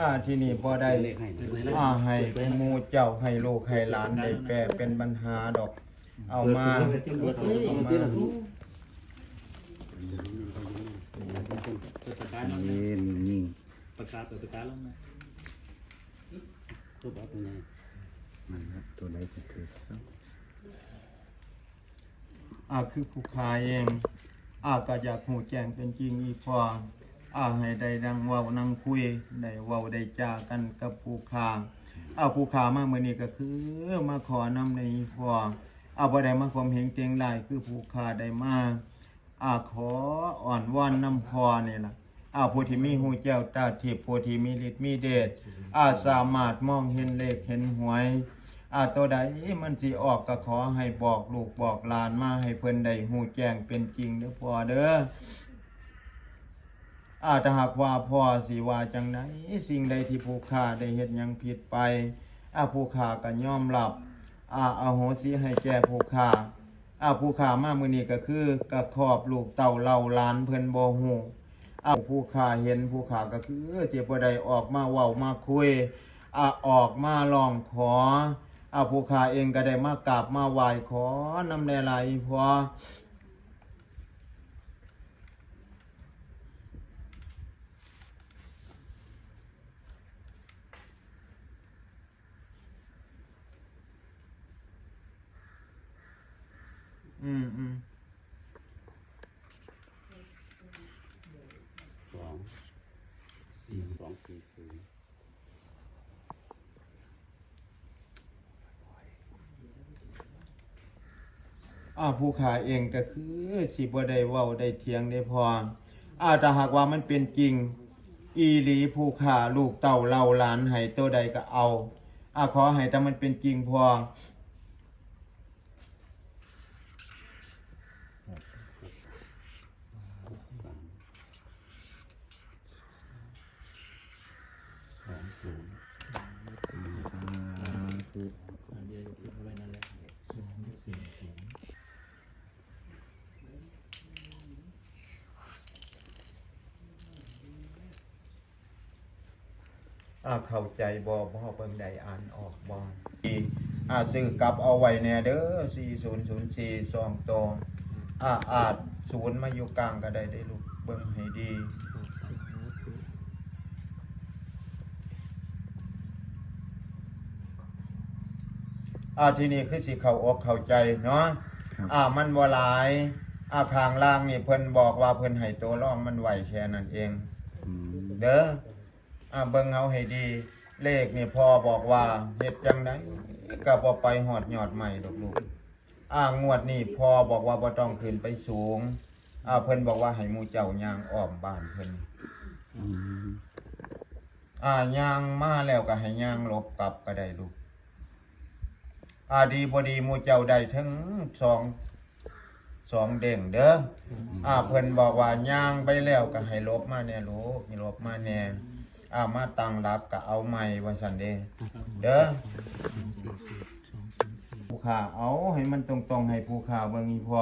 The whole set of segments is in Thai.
อ่าที่นี่พอได้เลขให้เลยอ่าให้หมู่เจ้าให้ลูกให้หลานได้แปลเป็นปัญหาดอก เอามาเอามานี่นิ่งประกาศเปิดประกาศแล้วนะๆตัวตัวไหนมันครับตัวใดก็คืออ่าคือผู้ขายเองอ่าก็อยากหูแจ้งเป็นจริงอีพอ อ่าให้ได้ดังเว้านั่งคุยได้เว้าได้จากันกับผู้ค้าอ่าผู้ค้ามามื้อนี้ก็คือมาขอนำในอีพออ่าบ่ได้มาความเห็นเตียงหลายคือผู้ค้าได้มาอ่าขออ่อนวอนนำพอนี่ล่ะอ่าผู้ที่มีหูแจ้วตาทิพย์ผู้ที่มีฤทธิ์มีเดชอ่าสามารถมองเห็นเลขเห็นหวยอาตัวใดมันสิออกก็ขอให้บอกลูกบอกหลานมาให้เพิ่นได้หูแจ้งเป็นจริงเด้อพ่อเด้อ อาถ้าหากว่าพ่อสิว่าจังไดสิ่งใดที่ผู้ข้าได้เฮ็ดหยังผิดไปอาผู้ข้าก็ยอมรับอาอโหสิให้แก่ผู้ข้าอาผู้ข้ามามือนี้ก็คือกระขอบลูกเต่าเล่าหลานเพิ่นบ่ฮู้อาผู้ข้าเห็นผู้ข้าก็คือสิบ่ได้ออกมาเว้ามาคุยอาออกมาลองขออาผู้ขาเองก็ได้มากราบมาไหว้ขอนำแนไหลายพอ อืมอืมสองสี่สองสี่ศูนย์อาผู้ขาเองก็คือสิบ่ได้เว้าได้เถียงได้พออาถ้าหากว่ามันเป็นจริง อีหลีผู้ขาลูกเต่าเล่าหลานให้ตัวใดก็เอาอาขอให้ถ้ามันเป็นจริงพอ สามสองศูนย์ อ่าเข้าใจบ่พ่อเบิ่งใดอ่านออกบ่อ่าซื้อกลับเอาไว้แน่เด้อ4004 2ตัวอ่าอาจศูนย์มาอยู่กลางก็ได้ได้ลูกเบิ่งให้ดีอ่าทีนี้คือสิเข้าอกเข้าใจเนาะอ่ามันบ่หลายอ่าข้างล่างนี่เพิ่นบอกว่าเพิ่นให้ตัวรองมันไหวแค่นั้นเองอืมเด้อ อ่าเบิ่งเอาให้ดี เลขนี่พ่อบอกว่าเฮ็ดจังไดก็บ่ไปหอดยอดใหม่ดอกลูกอ่างวดนี้พ่อบอกว่าบ่ต้องขึ้นไปสูงอ่าเพิ่นบอกว่าให้หมู่เจ้าย่างอ้อมบ้านเพิ่นอ่าย่างมาแล้วก็ให้ย่างลบกลับก็ได้ลูกอ่าดีบ่ดีหมู่เจ้าได้ถึงสองสองเด้งเด้ออ่าเพิ่นบอกว่าย่างไปแล้วก็ให้ลบมาแน่ลูกให้ลบมาแน่ อ่ามาตั้งหลักก็เอาใหม่ว่าซั่นเด้เด้อผู้ขาเอาให้มันตรงๆให้ผู้ขาเบิ่งอีพอ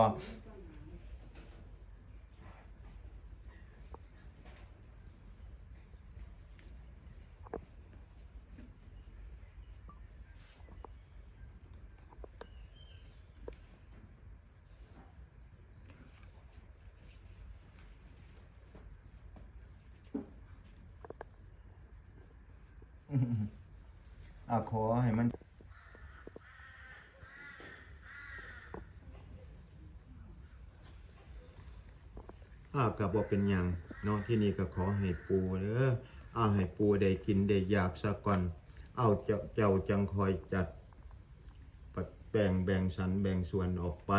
อ่าขอให้มันอาก็บ่เป็นหยังเนาะที่นี่ก็ขอให้ปูเด้ออาให้ปูได้กินได้อยากซะก่อน เอาเจ้าเจ้าจังคอยจัดปัดแบ่งแบ่งสรรแบ่งส่วนออกไป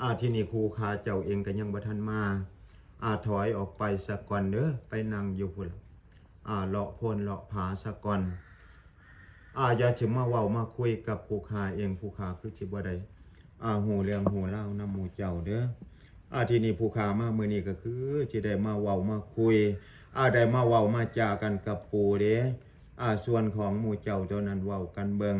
อาที่นี่ครูคาเจ้าเองก็ยังบ่ทันมา อาถอยออกไปซะก่อนเด้อไปนั่งอยู่พุ่นล่ะ อ่าเลาะโพ่นเลาะผาสะก่อนอ่าอย่าสิมาเว้ามาคุยกับผู้ค้าเองผู้ค้าคือสิบ่ได้อ่าหูเรื่องหูเล่านำหมู่เจ้าเด้ออาทีนี้ผู้ขามามื้อนี้ก็คือสิได้มาเว้ามาคุยอ่าได้มาเว้ามาจากันกับปู่เด้อ่าส่วนของหมู่เจ้าเท่านั้นเว้ากันเบิง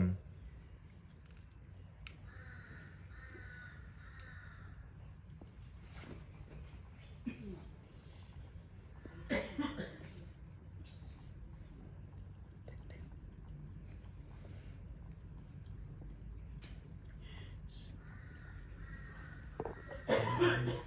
Yeah.